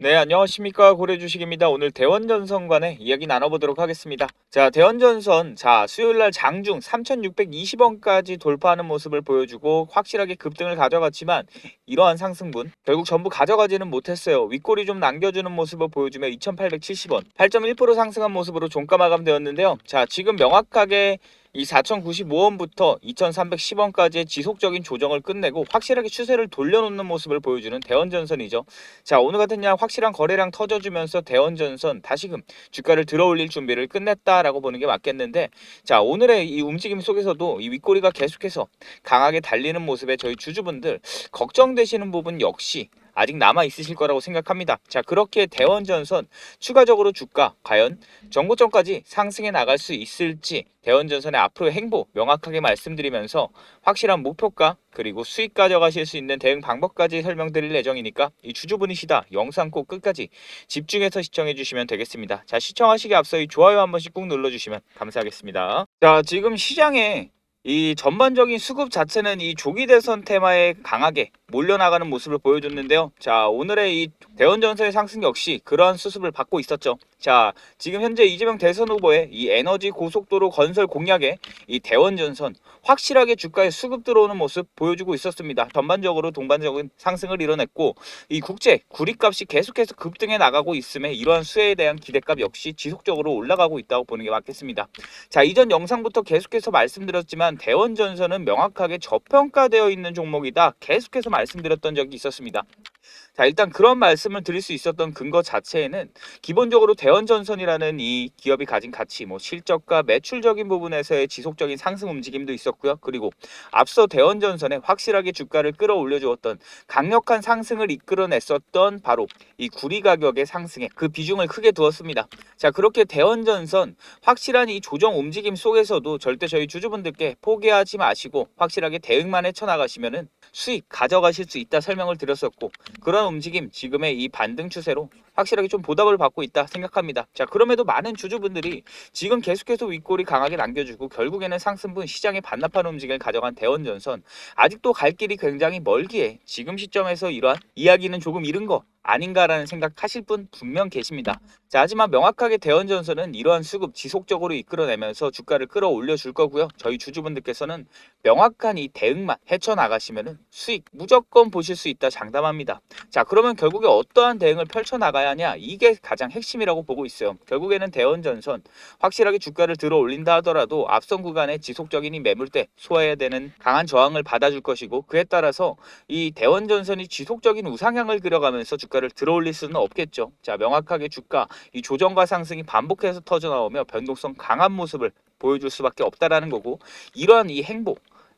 네, 안녕하십니까. 고래주식입니다. 오늘 대원전선 관의 이야기 나눠보도록 하겠습니다. 자, 대원전선. 자, 수요일날 장중 3,620원까지 돌파하는 모습을 보여주고 확실하게 급등을 가져갔지만 이러한 상승분 결국 전부 가져가지는 못했어요. 윗골이 좀 남겨주는 모습을 보여주며 2,870원, 8.1% 상승한 모습으로 종가 마감되었는데요. 자, 지금 명확하게 이 4,095원부터 2,310원까지의 지속적인 조정을 끝내고 확실하게 추세를 돌려놓는 모습을 보여주는 대원전선이죠. 자 오늘 같은 날 확실한 거래량 터져주면서 대원전선 다시금 주가를 들어올릴 준비를 끝냈다라고 보는 게 맞겠는데 자 오늘의 이 움직임 속에서도 이 윗꼬리가 계속해서 강하게 달리는 모습에 저희 주주분들 걱정되시는 부분 역시 아직 남아 있으실 거라고 생각합니다. 자 그렇게 대원 전선 추가적으로 주가 과연 정고점까지 상승해 나갈 수 있을지 대원 전선의 앞으로의 행보 명확하게 말씀드리면서 확실한 목표가 그리고 수익 가져가실 수 있는 대응 방법까지 설명드릴 예정이니까 이 주주분이시다 영상 꼭 끝까지 집중해서 시청해 주시면 되겠습니다. 자 시청하시기 앞서 이 좋아요 한 번씩 꾹 눌러주시면 감사하겠습니다. 자 지금 시장에 이 전반적인 수급 자체는 이 조기 대선 테마에 강하게 몰려나가는 모습을 보여줬는데요. 자, 오늘의 이 대원전선의 상승 역시 그러한 수습을 받고 있었죠. 자, 지금 현재 이재명 대선 후보의 이 에너지 고속도로 건설 공약에 이 대원전선 확실하게 주가에 수급 들어오는 모습 보여주고 있었습니다. 전반적으로 동반적인 상승을 이뤄냈고 이 국제 구리값이 계속해서 급등해 나가고 있음에 이러한 수혜에 대한 기대값 역시 지속적으로 올라가고 있다고 보는 게 맞겠습니다. 자, 이전 영상부터 계속해서 말씀드렸지만 대원전선은 명확하게 저평가되어 있는 종목이다. 계속해서 말씀드렸던 적이 있었습니다. 자, 일단 그런 말씀을 드릴 수 있었던 근거 자체에는 기본적으로 대원전선이라는 이 기업이 가진 가치, 뭐 실적과 매출적인 부분에서의 지속적인 상승 움직임도 있었고요. 그리고 앞서 대원전선에 확실하게 주가를 끌어올려 주었던 강력한 상승을 이끌어냈었던 바로 이 구리 가격의 상승에 그 비중을 크게 두었습니다. 자, 그렇게 대원전선 확실한 이 조정 움직임 속에서도 절대 저희 주주분들께 포기하지 마시고 확실하게 대응만 헤쳐 나가시면은 수익 가져가실 수 있다 설명을 드렸었고 그런 움직임 지금의 이 반등 추세로 확실하게 좀 보답을 받고 있다 생각합니다. 자 그럼에도 많은 주주분들이 지금 계속해서 윗골이 강하게 남겨주고 결국에는 상승분 시장에 반납하는 움직임을 가져간 대원전선 아직도 갈 길이 굉장히 멀기에 지금 시점에서 이러한 이야기는 조금 이른 거 아닌가라는 생각하실 분 분명 계십니다. 자, 하지만 명확하게 대원전선은 이러한 수급 지속적으로 이끌어내면서 주가를 끌어올려 줄 거고요. 저희 주주분들께서는 명확한 이 대응만 헤쳐나가시면은 수익 무조건 보실 수 있다 장담합니다. 자, 그러면 결국에 어떠한 대응을 펼쳐나가야 하냐? 이게 가장 핵심이라고 보고 있어요. 결국에는 대원전선 확실하게 주가를 들어 올린다 하더라도 앞선 구간에 지속적인 이 매물대 소화해야 되는 강한 저항을 받아줄 것이고 그에 따라서 이 대원전선이 지속적인 우상향을 그려가면서 주 가를 들어 올릴 수는 없겠죠. 자, 명확하게 주가 이 조정과 상승이 반복해서 터져 나오며 변동성 강한 모습을 보여줄 수밖에 없다라는 거고 이러한 이 행보,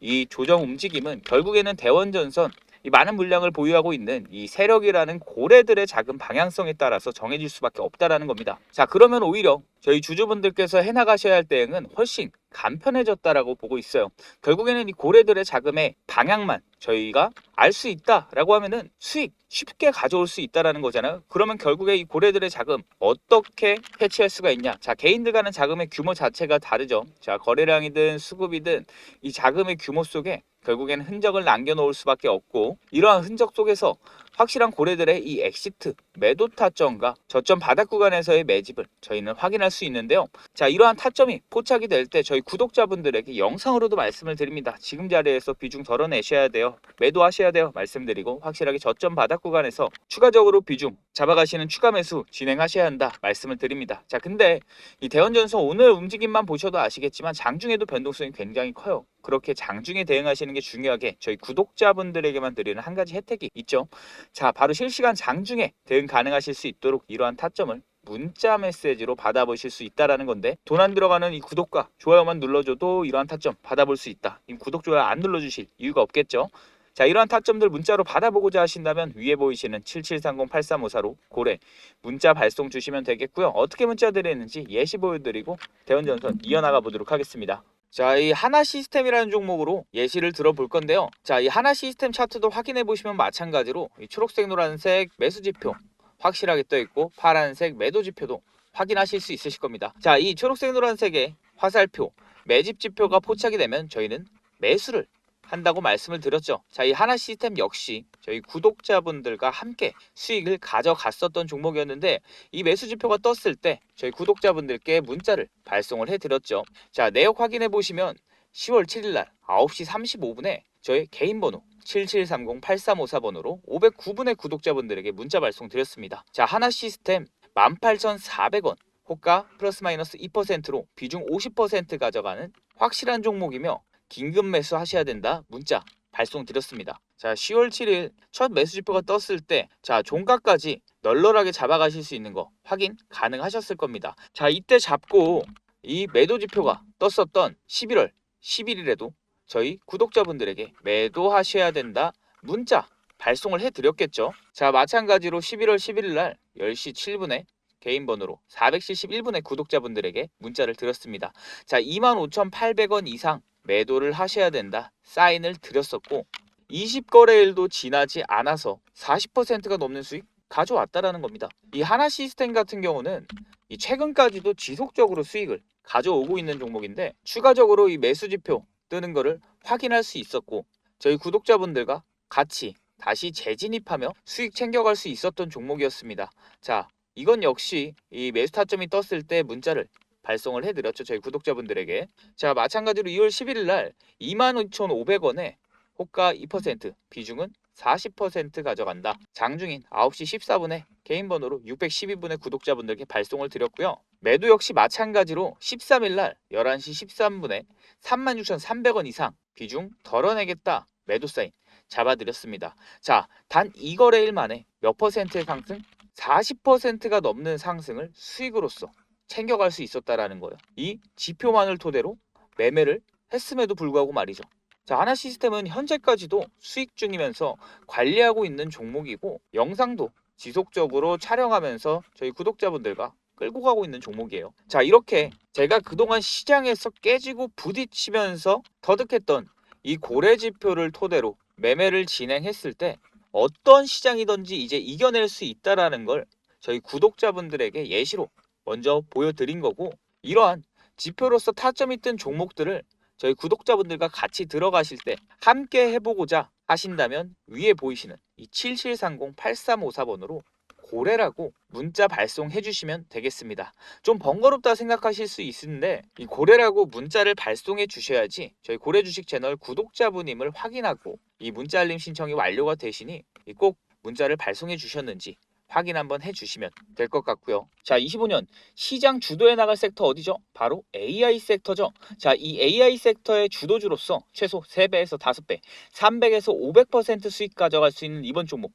이 조정 움직임은 결국에는 대원 전선 이 많은 물량을 보유하고 있는 이 세력이라는 고래들의 작은 방향성에 따라서 정해질 수밖에 없다라는 겁니다. 자, 그러면 오히려 저희 주주분들께서 해나가셔야 할 대응은 훨씬 간편해졌다라고 보고 있어요. 결국에는 이 고래들의 자금의 방향만 저희가 알 수 있다라고 하면은 수익 쉽게 가져올 수 있다라는 거잖아요. 그러면 결국에 이 고래들의 자금 어떻게 해치할 수가 있냐? 자, 개인들 가는 자금의 규모 자체가 다르죠. 자, 거래량이든 수급이든 이 자금의 규모 속에 결국에는 흔적을 남겨놓을 수밖에 없고 이러한 흔적 속에서 확실한 고래들의 이 엑시트 매도 타점과 저점 바닥 구간에서의 매집을 저희는 확인할 수 있는데요. 자 이러한 타점이 포착이 될 때 저희 구독자분들에게 영상으로도 말씀을 드립니다. 지금 자리에서 비중 덜어내셔야 돼요. 매도하셔야 돼요. 말씀드리고 확실하게 저점 바닥 구간에서 추가적으로 비중 잡아가시는 추가 매수 진행하셔야 한다. 말씀을 드립니다. 자 근데 이 대원전선 오늘 움직임만 보셔도 아시겠지만 장중에도 변동성이 굉장히 커요. 그렇게 장중에 대응하시는 게 중요하게 저희 구독자분들에게만 드리는 한 가지 혜택이 있죠. 자, 바로 실시간 장중에 대응 가능하실 수 있도록 이러한 타점을 문자 메시지로 받아보실 수 있다라는 건데 돈 안 들어가는 이 구독과 좋아요만 눌러줘도 이러한 타점 받아볼 수 있다. 이 구독 좋아요 안 눌러주실 이유가 없겠죠. 자 이러한 타점들 문자로 받아보고자 하신다면 위에 보이시는 7730-8354로 고래 문자 발송 주시면 되겠고요. 어떻게 문자 드리는지 예시 보여드리고 대원전선 이어나가 보도록 하겠습니다. 자, 이 하나 시스템이라는 종목으로 예시를 들어볼 건데요. 자, 이 하나 시스템 차트도 확인해 보시면 마찬가지로 이 초록색, 노란색 매수 지표 확실하게 떠 있고 파란색 매도 지표도 확인하실 수 있으실 겁니다. 자, 이 초록색, 노란색의 화살표 매집 지표가 포착이 되면 저희는 매수를 한다고 말씀을 드렸죠. 자, 이 하나 시스템 역시 저희 구독자분들과 함께 수익을 가져갔었던 종목이었는데 이 매수 지표가 떴을 때 저희 구독자분들께 문자를 발송을 해드렸죠. 자, 내역 확인해 보시면 10월 7일 날 9시 35분에 저희 개인 번호 7730-8354번으로 509분의 구독자분들에게 문자 발송 드렸습니다. 자, 하나 시스템 18,400원 호가 플러스 마이너스 2%로 비중 50% 가져가는 확실한 종목이며 긴급 매수 하셔야 된다 문자 발송 드렸습니다. 자, 10월 7일 첫 매수 지표가 떴을 때 자, 종가까지 널널하게 잡아가실 수 있는 거 확인 가능하셨을 겁니다. 자, 이때 잡고 이 매도 지표가 떴었던 11월 11일에도 저희 구독자분들에게 매도하셔야 된다 문자 발송을 해드렸겠죠. 자 마찬가지로 11월 11일 날 10시 7분에 개인 번호로 471분의 구독자분들에게 문자를 드렸습니다. 자 25,800원 이상 매도를 하셔야 된다 사인을 드렸었고 20거래일도 지나지 않아서 40%가 넘는 수익 가져왔다라는 겁니다. 이 하나 시스템 같은 경우는 이 최근까지도 지속적으로 수익을 가져오고 있는 종목인데 추가적으로 이 매수 지표 뜨는 거를 확인할 수 있었고 저희 구독자분들과 같이 다시 재진입하며 수익 챙겨갈 수 있었던 종목이었습니다. 자, 이건 역시 이 매수 타점이 떴을 때 문자를 발송을 해드렸죠. 저희 구독자분들에게. 자, 마찬가지로 2월 11일 날 22,500원에 호가 2% 비중은 40% 가져간다. 장중인 9시 14분에 개인 번호로 612분의 구독자분들께 발송을 드렸고요. 매도 역시 마찬가지로 13일 날 11시 13분에 36,300원 이상 비중 덜어내겠다. 매도 사인 잡아드렸습니다. 자, 단 2거래일 만에 몇 퍼센트의 상승? 40%가 넘는 상승을 수익으로서 챙겨갈 수 있었다라는 거예요. 이 지표만을 토대로 매매를 했음에도 불구하고 말이죠. 자, 하나 시스템은 현재까지도 수익 중이면서 관리하고 있는 종목이고 영상도 지속적으로 촬영하면서 저희 구독자분들과 끌고 가고 있는 종목이에요. 자, 이렇게 제가 그동안 시장에서 깨지고 부딪히면서 터득했던 이 고래 지표를 토대로 매매를 진행했을 때 어떤 시장이든지 이제 이겨낼 수 있다라는 걸 저희 구독자분들에게 예시로 먼저 보여드린 거고 이러한 지표로서 타점이 뜬 종목들을 저희 구독자분들과 같이 들어가실 때 함께 해보고자 하신다면 위에 보이시는 이 7730-8354번으로 고래라고 문자 발송해 주시면 되겠습니다. 좀 번거롭다 생각하실 수 있는데 이 고래라고 문자를 발송해 주셔야지 저희 고래 주식 채널 구독자분임을 확인하고 이 문자 알림 신청이 완료가 되시니 이꼭 문자를 발송해 주셨는지 확인 한번 해 주시면 될 것 같고요. 자, 25년 시장 주도해 나갈 섹터 어디죠? 바로 AI 섹터죠. 자, 이 AI 섹터의 주도주로서 최소 3배에서 5배, 300에서 500% 수익 가져갈 수 있는 이번 종목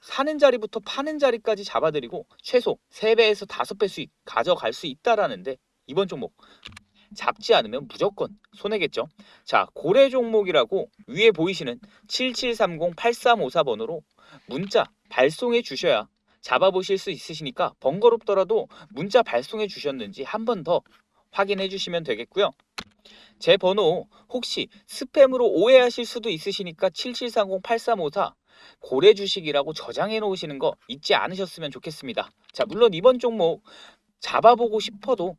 사는 자리부터 파는 자리까지 잡아드리고 최소 3배에서 5배 수익 가져갈 수 있다라는데 이번 종목 잡지 않으면 무조건 손해겠죠. 자, 고래 종목이라고 위에 보이시는 7730-8354번으로 문자 발송해 주셔야 잡아보실 수 있으시니까 번거롭더라도 문자 발송해 주셨는지 한 번 더 확인해 주시면 되겠고요. 제 번호 혹시 스팸으로 오해하실 수도 있으시니까 7730-8354 고래 주식이라고 저장해 놓으시는 거 잊지 않으셨으면 좋겠습니다. 자, 물론 이번 종목 잡아보고 싶어도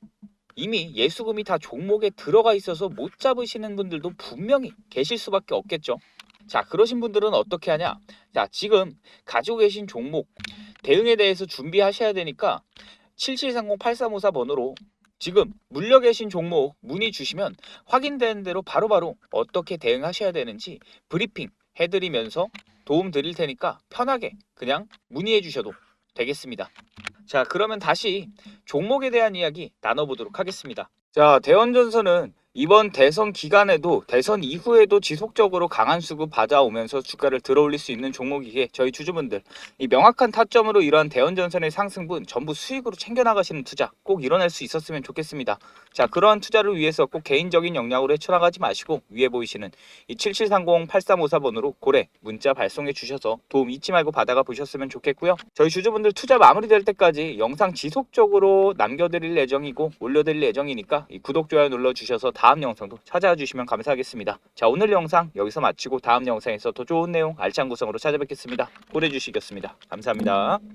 이미 예수금이 다 종목에 들어가 있어서 못 잡으시는 분들도 분명히 계실 수밖에 없겠죠. 자, 그러신 분들은 어떻게 하냐? 자, 지금 가지고 계신 종목 대응에 대해서 준비하셔야 되니까 7730-8354 번호로 지금 물려 계신 종목 문의 주시면 확인되는 대로 바로바로 어떻게 대응하셔야 되는지 브리핑 해드리면서 도움 드릴 테니까 편하게 그냥 문의해 주셔도 되겠습니다. 자, 그러면 다시 종목에 대한 이야기 나눠보도록 하겠습니다. 자, 대원전선은 이번 대선 기간에도 대선 이후에도 지속적으로 강한 수급 받아오면서 주가를 들어올릴 수 있는 종목이기에 저희 주주분들 이 명확한 타점으로 이러한 대원 전선의 상승분 전부 수익으로 챙겨 나가시는 투자 꼭 일어날 수 있었으면 좋겠습니다. 자 그러한 투자를 위해서 꼭 개인적인 역량으로 헤쳐나가지 마시고 위에 보이시는 이 7730-8354번으로 고래 문자 발송해 주셔서 도움 잊지 말고 받아가 보셨으면 좋겠고요. 저희 주주분들 투자 마무리될 때까지 영상 지속적으로 남겨드릴 예정이고 올려드릴 예정이니까 이 구독 좋아요 눌러주셔서 다음 영상도 찾아와 주시면 감사하겠습니다. 자 오늘 영상 여기서 마치고 다음 영상에서 더 좋은 내용 알찬 구성으로 찾아뵙겠습니다. 주식이었습니다. 감사합니다.